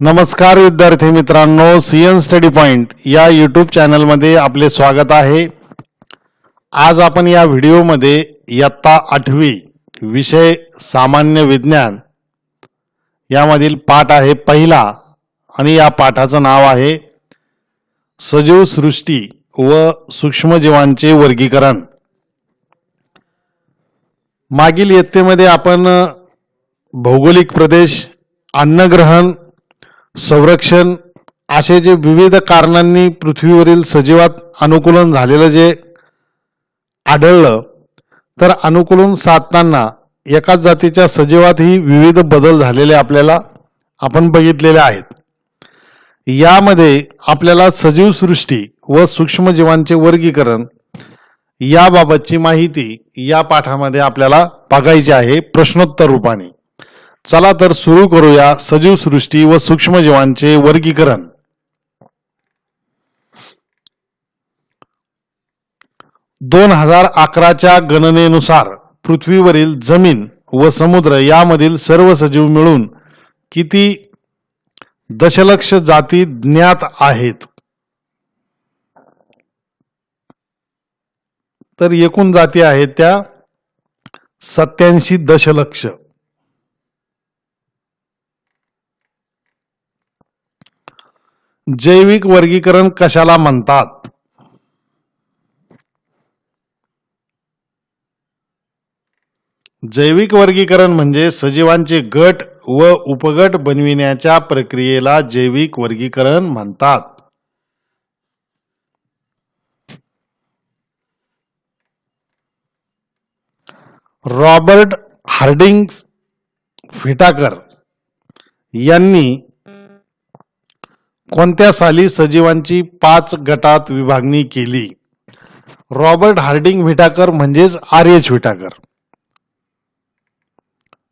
नमस्कार विद्यार्थी मित्रांनो. सीएन स्टडी पॉइंट या यूट्यूब चॅनलमध्ये आपले स्वागत आहे. आज आपण या व्हिडिओमध्ये इयत्ता आठवी विषय सामान्य विज्ञान यामधील पाठ आहे पहिला आणि या पाठाचं नाव आहे सजीव सृष्टी व सूक्ष्मजीवांचे वर्गीकरण. मागील इयत्तेमध्ये आपण भौगोलिक प्रदेश अन्नग्रहण संरक्षण असे जे विविध कारणांनी पृथ्वीवरील सजीवात अनुकूलन झालेलं जे आढळलं तर अनुकूलन साधताना एकाच जातीच्या सजीवातही विविध बदल झालेले आपल्याला आपण बघितलेले आहेत. यामध्ये आपल्याला सजीव सृष्टी व सूक्ष्मजीवांचे वर्गीकरण याबाबतची माहिती या पाठामध्ये आपल्याला बघायची आहे प्रश्नोत्तर रूपाने. चला तर सुरू करूया सजीव सृष्टी व सूक्ष्मजीवांचे वर्गीकरण. दोन हजार अकराच्या गणनेनुसार पृथ्वीवरील जमीन व समुद्र यामधील सर्व सजीव मिळून किती दशलक्ष जाती ज्ञात आहेत? तर एकूण जाती आहेत त्या सत्याऐंशी दशलक्ष. जैविक वर्गीकरण कशाला म्हणतात? जैविक वर्गीकरण म्हणजे सजीवांचे गट व उपगट बनविण्याच्या प्रक्रियेला जैविक वर्गीकरण म्हणतात. रॉबर्ट हार्डिंग्स फिटाकर यांनी कोणत्या साली सजीवांची पाच गटात विभागणी केली? रॉबर्ट हार्डिंग विटाकर म्हणजेच आर एच विटाकर.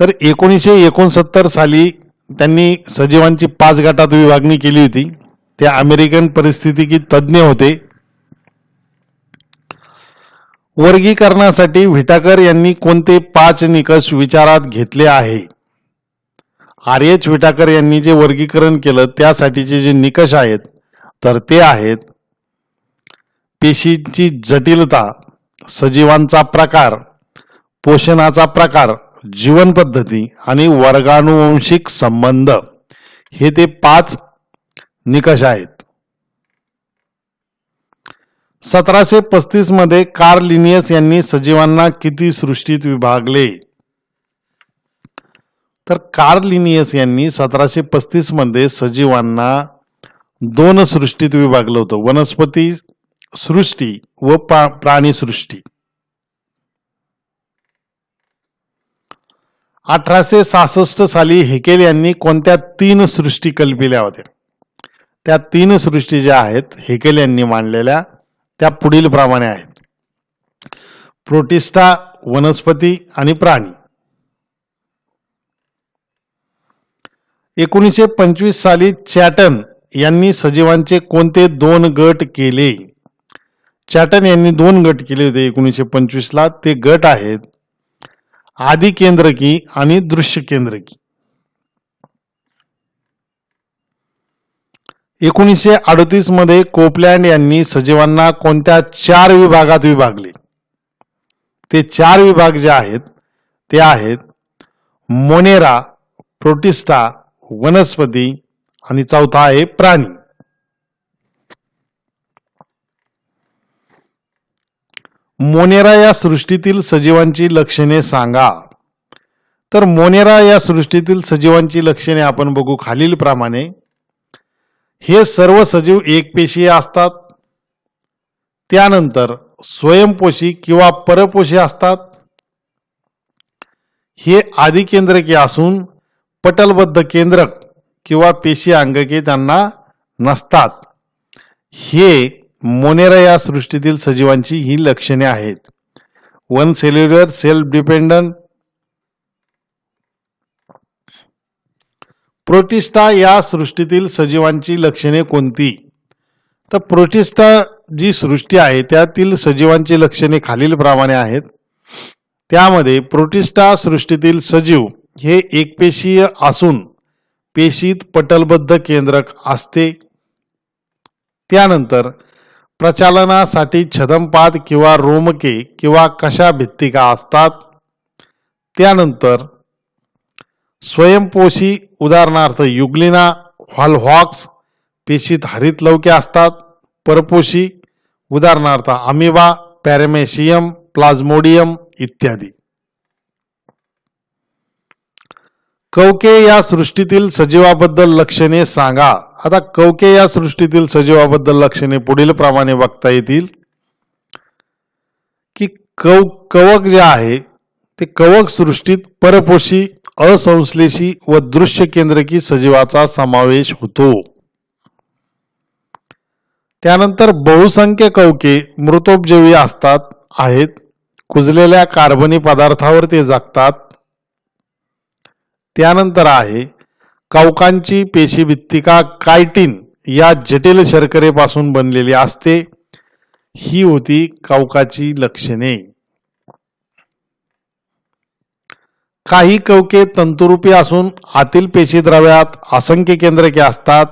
तर एकोणीसशे एकोणसत्तर साली त्यांनी सजीवांची पाच गटात विभागणी केली होती. ते अमेरिकन परिस्थितिकी तज्ज्ञ होते. वर्गीकरणासाठी विटाकर यांनी कोणते पाच निकष विचारात घेतले आहे? आर एच विटाकर यांनी जे वर्गीकरण केलं त्यासाठीचे जे निकष आहेत तर ते आहेत पेशींची जटिलता सजीवांचा प्रकार पोषणाचा प्रकार जीवन पद्धती आणि वर्गानुवंशिक संबंध. हे ते पाच निकष आहेत. सतराशे पस्तीसमध्ये कार्ल लिनियस यांनी सजीवांना किती सृष्टीत विभागले? तर कार्लिनियस यांनी सतराशे पस्तीसमध्ये सजीवांना दोन सृष्टीत विभागलं होतं. वनस्पती सृष्टी व प्राणी सृष्टी. अठराशे सहासष्ट साली हेकेल यांनी कोणत्या तीन सृष्टी कल्पिल्या होत्या? त्या तीन सृष्टी ज्या आहेत हेकेल यांनी मांडलेल्या त्या पुढील प्रमाणे आहेत. प्रोटिस्टा वनस्पती आणि प्राणी. एकोणीसशे पंचवीस साली चॅटन यांनी सजीवांचे कोणते दोन गट केले? चॅटन यांनी दोन गट केले होते एकोणीसशे पंचवीसला ते गट आहेत आदी केंद्रकी आणि दृश्य केंद्रकी एकोणीसशे अडतीसमध्ये कोपलँड यांनी सजीवांना कोणत्या चार विभागात विभागले? ते चार विभाग जे आहेत ते आहेत मोनेरा प्रोटिस्टा वनस्पती आणि चौथा आहे प्राणी. मोनेरा या सृष्टीतील सजीवांची लक्षणे सांगा. तर मोनेरा या सृष्टीतील सजीवांची लक्षणे आपण बघू खालील प्रमाणे हे सर्व सजीव एकपेशीय असतात. त्यानंतर स्वयंपोषी किंवा परपोषी असतात. हे आदिकेंद्रके असून पटलबद्ध केंद्रक किंवा पेशी अंगके त्यांना नसतात. हे मोनेरा या सृष्टीतील सजीवांची ही लक्षणे आहेत. One cellular self dependent protista या सृष्टीतील सजीवांची लक्षणे कोणती? तर प्रोटिस्टा जी सृष्टी आहे त्यातील सजीवांची लक्षणे खालील प्रमाणे आहेत. त्यामध्ये प्रोटिस्टा सृष्टीतील सजीव हे एकपेशीय असून पेशीत पटलबद्ध केंद्रक असते. त्यानंतर प्रचालनासाठी छदमपाद किंवा रोमके किंवा कशा भित्तिका असतात? त्यानंतर स्वयंपोषी उदाहरणार्थ युग्लिना हॉलहॉक्स पेशीत हरित लवके असतात. परपोषी उदाहरणार्थ अमिबा पॅरेमेशियम प्लाझ्मोडियम इत्यादी. कवके या सृष्टीतील सजीवाबद्दल लक्षणे सांगा. आता कवके या सृष्टीतील सजीवाबद्दल लक्षणे पुढील प्रमाणे बघता येतील. की कव कवक जे आहे ते कवक सृष्टीत परपोषी असंश्लेषी व दृश्य केंद्रकी सजीवाचा समावेश होतो. त्यानंतर बहुसंख्य कवके मृतोपजीवी असतात आहेत. कुजलेल्या कार्बनी पदार्थावर ते जगतात. त्यानंतर आहे कवकांची पेशीभित्तिका कायटिन या जटिल शर्करेपासून बनलेली असते. ही होती कवकाची लक्षणे. काही कवके तंतुरूपी असून आतील पेशी द्रव्यात असंख्य केंद्रके असतात.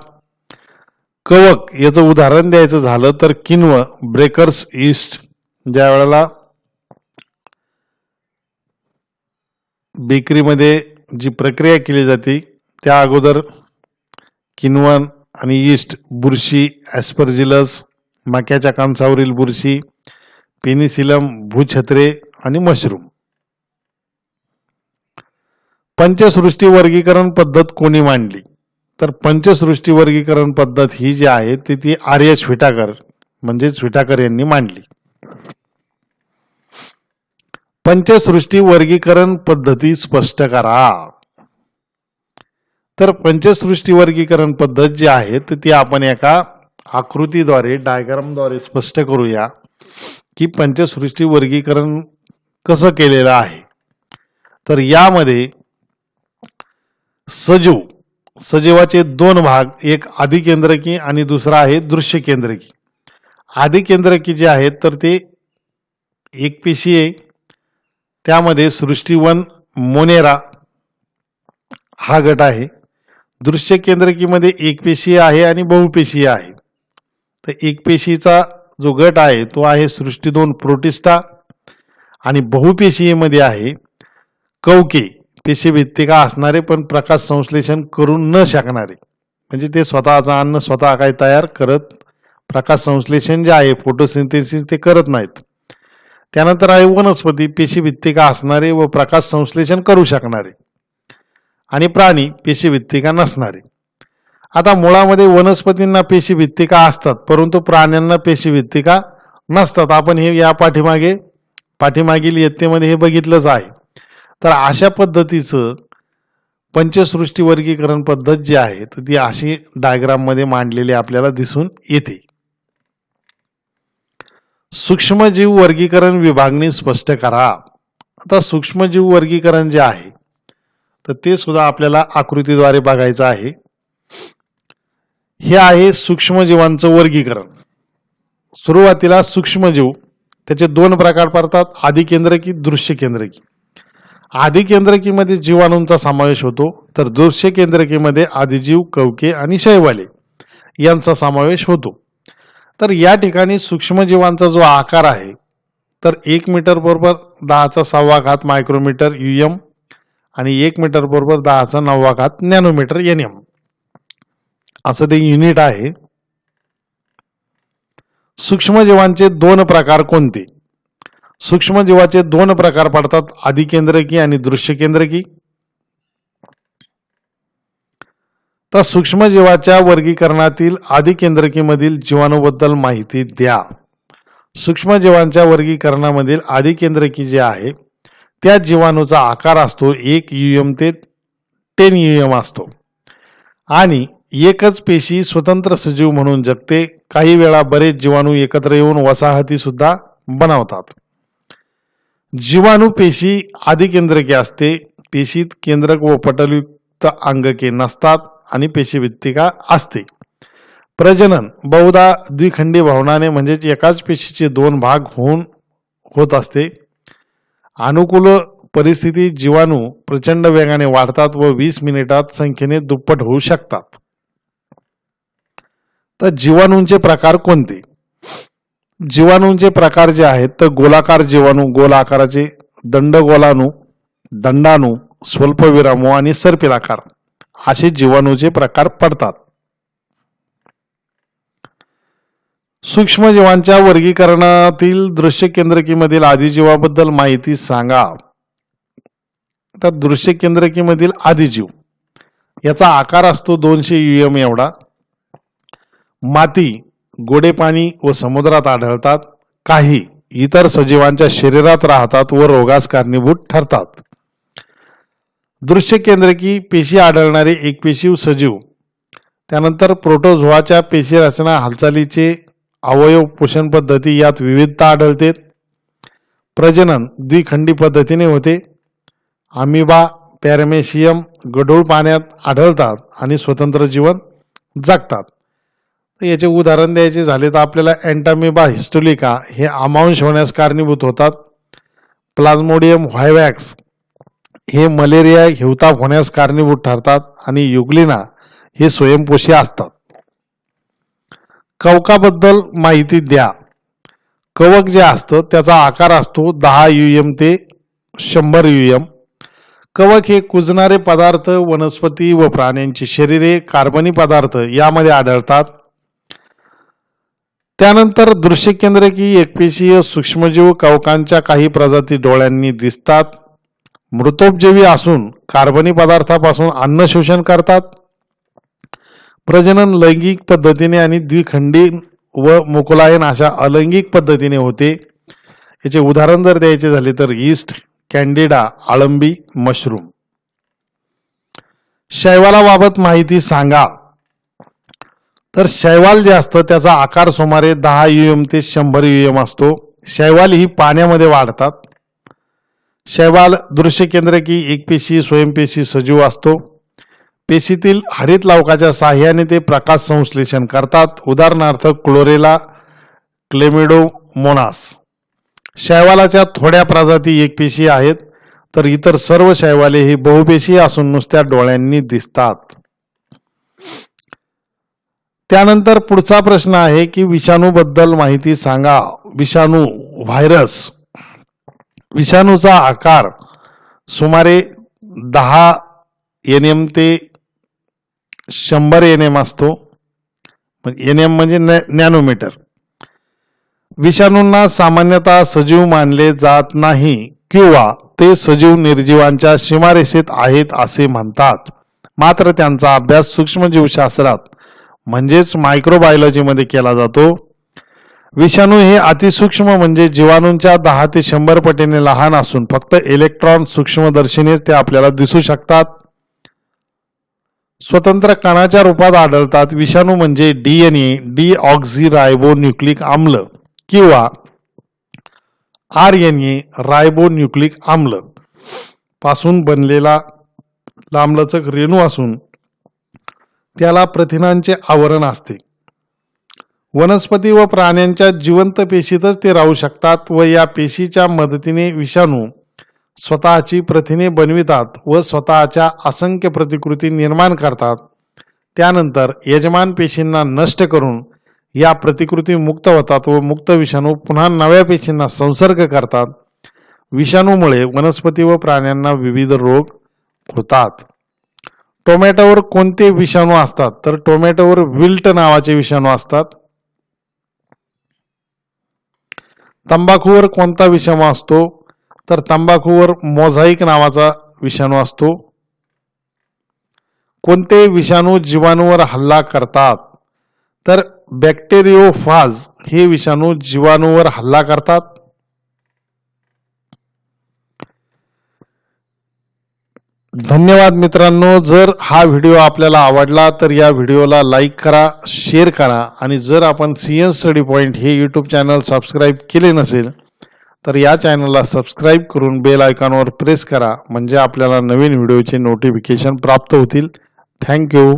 कवक याचं उदाहरण द्यायचं झालं तर किन्व ब्रेकर्स ईस्ट ज्या वेळेला बेकरीमध्ये जी प्रक्रिया केली जाते त्या अगोदर किनवन आणि ईस्ट बुरशी ॲस्पर्जिलस मक्याच्या कांसावरील बुरशी पेनिसिलम भूछत्रे आणि मशरूम. पंचसृष्टी वर्गीकरण पद्धत कोणी मांडली? तर पंचसृष्टी वर्गीकरण पद्धत ही जी आहे ती ती आर्य स्विटाकर म्हणजेच स्विटाकर यांनी मांडली. पंचसृष्टी वर्गीकरण पद्धती स्पष्ट करा. तर पंचसृष्टी वर्गीकरण पद्धत जी आहे तर ती आपण एका आकृतीद्वारे डायग्रामद्वारे स्पष्ट करूया की पंचसृष्टी वर्गीकरण कसं केलेलं आहे. तर यामध्ये सजीव सजीवाचे दोन भाग एक आधिकेंद्रकी आणि दुसरा आहे दृश्य केंद्रकी आधिकेंद्रकी जे आहेत तर ते एक पेशी आहे त्यामध्ये सृष्टीवन मोनेरा हा गट आहे. दृश्य केंद्रकीमध्ये एकपेशीय आहे आणि बहुपेशीय आहे. तर एक पेशीचा जो गट आहे तो आहे सृष्टी दोन प्रोटिस्टा आणि बहुपेशीयमध्ये आहे कवके पेशीभित्तिका असणारे पण प्रकाश संश्लेषण करू न शकणारे. म्हणजे ते स्वतःचं अन्न स्वतः काय तयार करत प्रकाश संश्लेषण जे आहे फोटोसिंथेसिस ते करत नाहीत. त्यानंतर आहे वनस्पती पेशीभित्तिका असणारे व प्रकाश संश्लेषण करू शकणारे आणि प्राणी पेशीभित्तिका नसणारे. आता मुळामध्ये वनस्पतींना पेशीभित्तिका असतात परंतु प्राण्यांना पेशीभित्तिका नसतात. आपण हे या पाठीमागे पाठीमागील इयत्तेमध्ये हे बघितलंच आहे. तर अशा पद्धतीचं पंचसृष्टी वर्गीकरण पद्धत जी आहे तर ती अशी डायग्राममध्ये मांडलेली आपल्याला दिसून येते. सूक्ष्मजीव वर्गीकरण विभागणी स्पष्ट करा. आता सूक्ष्मजीव वर्गीकरण जे आहे तर ते सुद्धा आपल्याला आकृतीद्वारे बघायचं आहे. हे आहे सूक्ष्मजीवांचं वर्गीकरण. सुरुवातीला सूक्ष्मजीव त्याचे दोन प्रकार पडतात आदिकेंद्रकी दृश्य केंद्रकी. आदिकेंद्रकीमध्ये जीवाणूंचा समावेश होतो तर दृश्य केंद्रकीमध्ये आदिजीव कवके आणि शैवाले यांचा समावेश होतो. तर या ठिकाणी सूक्ष्मजीवांचा जो आकार आहे तर एक मीटर बरोबर दहाचा सहावा घात मायक्रोमीटर युएम आणि एक मीटर बरोबर दहाचा नववा घात नॅनोमीटर एन एम असं ते युनिट आहे. सूक्ष्मजीवांचे दोन प्रकार कोणते? सूक्ष्मजीवाचे दोन प्रकार पडतात आदिकेंद्रकी आणि दृश्य तर सूक्ष्मजीवाच्या वर्गीकरणातील आदिकेंद्रकीमधील जीवाणूबद्दल माहिती द्या. सूक्ष्मजीवांच्या वर्गीकरणामधील आदिकेंद्रकी जे आहे त्या जीवाणूचा आकार असतो एक युएम ते टेन युएम असतो. आणि एकच पेशी स्वतंत्र सजीव म्हणून जगते काही वेळा बरेच जीवाणू एकत्र येऊन वसाहती सुद्धा बनवतात. जीवाणू पेशी आदिकेंद्रके असते पेशीत केंद्रक व पटलयुक्त अंगके नसतात आणि पेशीभित्तिका असते. प्रजनन बहुधा द्विखंडी भावनाने म्हणजेच एकाच पेशीचे दोन भाग होऊन होत असते. अनुकूल परिस्थितीत जीवाणू प्रचंड वेगाने वाढतात व वीस मिनिटात संख्येने दुप्पट होऊ शकतात. तर जीवाणूंचे प्रकार कोणते? जीवाणूंचे प्रकार जे आहेत तर गोलाकार जीवाणू गोल आकाराचे दंडगोलाणू दंडाणू स्वल्पविरामू आणि सर्पिलाकार. असे जीवाणूचे प्रकार पडतात. सूक्ष्मजीवांच्या वर्गीकरणातील दृश्य केंद्रकीमधील आदिजीवाबद्दल माहिती सांगा. तर दृश्य केंद्रकीमधील आदिजीव याचा आकार असतो दोनशे युएम एवढा. माती गोडे पाणी व समुद्रात आढळतात. काही इतर सजीवांच्या शरीरात राहतात व रोगास कारणीभूत ठरतात. दृश्य केंद्रकी पेशी आढळणारे एकपेशीव सजीव. त्यानंतर प्रोटोझोआच्या पेशी रचना हालचालीचे अवयव पोषण पद्धती यात विविधता आढळते. प्रजनन द्विखंडी पद्धतीने होते. आमिबा पॅरमेशियम गढूळ पाण्यात आढळतात आणि स्वतंत्र जीवन जगतात. तर याचे उदाहरण द्यायचे झाले तर आपल्याला अँटामिबा हिस्टोलिका हे अमांश होण्यास कारणीभूत होतात. प्लाझ्मोडियम व्हायवॅक्स हे मलेरिया हिवताप होण्यास कारणीभूत ठरतात आणि युग्लिना हे स्वयंपोषी असतात. कवकाबद्दल माहिती द्या. कवक जे असतं त्याचा आकार असतो दहा युएम ते शंभर युएम कवक हे कुजणारे पदार्थ वनस्पती व प्राण्यांची शरीरे कार्बनी पदार्थ यामध्ये आढळतात. त्यानंतर दृश्य केंद्र की एकपेशीय सूक्ष्मजीव कवकांच्या काही प्रजाती डोळ्यांनी दिसतात. मृतोपजीवी असून कार्बनी पदार्थापासून अन्न शोषण करतात. प्रजनन लैंगिक पद्धतीने आणि द्विखंडी व मुकुलायन अशा अलैंगिक पद्धतीने होते. याचे उदाहरण जर द्यायचे झाले तर ईस्ट कॅन्डिडा आळंबी मशरूम. शैवालाबाबत माहिती सांगा. तर शैवाल जे असतं त्याचा आकार सुमारे दहा युएम ते शंभर युएम असतो. शैवाल ही पाण्यामध्ये वाढतात. शैवाल दृश्य केंद्र की एकपेशी स्वयंपेशी सजीव असतो पेशीतील हरित लावकाच्या साह्याने ते प्रकाश संश्लेषण करतात. उदाहरणार्थ क्लोरेला क्लेमिडोमोनास. शैवालाच्या थोड्या प्रजाती एकपेशी आहेत तर इतर सर्व शैवाले ही बहुपेशी असून नुसत्या डोळ्यांनी दिसतात. त्यानंतर पुढचा प्रश्न आहे की विषाणूबद्दल माहिती सांगा. विषाणू व्हायरस. विषाणूचा आकार सुमारे दहा एन एम ते शंभर एन एम असतो. एन एम म्हणजे नॅनोमीटर. विषाणूंना सामान्यतः सजीव मानले जात नाही किंवा ते सजीव निर्जीवांच्या सीमारेषेत आहेत असे म्हणतात. मात्र त्यांचा अभ्यास सूक्ष्मजीवशास्त्रात म्हणजेच मायक्रोबायोलॉजीमध्ये केला जातो. विषाणू हे अतिसूक्ष्म म्हणजे जीवाणूंच्या दहा ते शंभर पटीने लहान असून फक्त इलेक्ट्रॉन सूक्ष्मदर्शीनेच ते आपल्याला दिसू शकतात. स्वतंत्र कणाच्या रूपात आढळतात विषाणू म्हणजे DNA deoxy ribonucleic आम्ल किंवा R N A ribonucleic आम्ल. पासून बनलेला लांबलचक रेणू असून त्याला प्रथिनांचे आवरण असते. वनस्पती व प्राण्यांच्या जिवंत पेशीतच ते राहू शकतात व या पेशीच्या मदतीने विषाणू स्वतःची प्रथिने बनवितात व स्वतःच्या असंख्य प्रतिकृती निर्माण करतात. त्यानंतर यजमान पेशींना नष्ट करून या प्रतिकृती मुक्त होतात व मुक्त विषाणू पुन्हा नव्या पेशींना संसर्ग करतात. विषाणूमुळे वनस्पती व प्राण्यांना विविध रोग होतात. टोमॅटोवर कोणते विषाणू असतात? तर टोमॅटोवर विल्ट नावाचे विषाणू असतात. तंबाखूवर कोणता विषाणू असतो? तर तंबाखूवर मोझाईक नावाचा विषाणू असतो. कोणते विषाणू जीवाणूवर हल्ला करतात? तर बॅक्टेरिओफाज हे विषाणू जीवाणूवर हल्ला करतात. धन्यवाद मित्रांनो. जर हा व्हिडिओ आपल्याला आवडला तर या व्हिडिओला लाईक करा शेअर करा. आणि जर आपण सी एन स्टडी पॉईंट हे यूट्यूब चॅनल सबस्क्राईब केले नसेल तर या चॅनलला सबस्क्राईब करून बेल आयकॉनवर प्रेस करा. म्हणजे आपल्याला नवीन व्हिडिओचे नोटिफिकेशन प्राप्त होतील. थँक्यू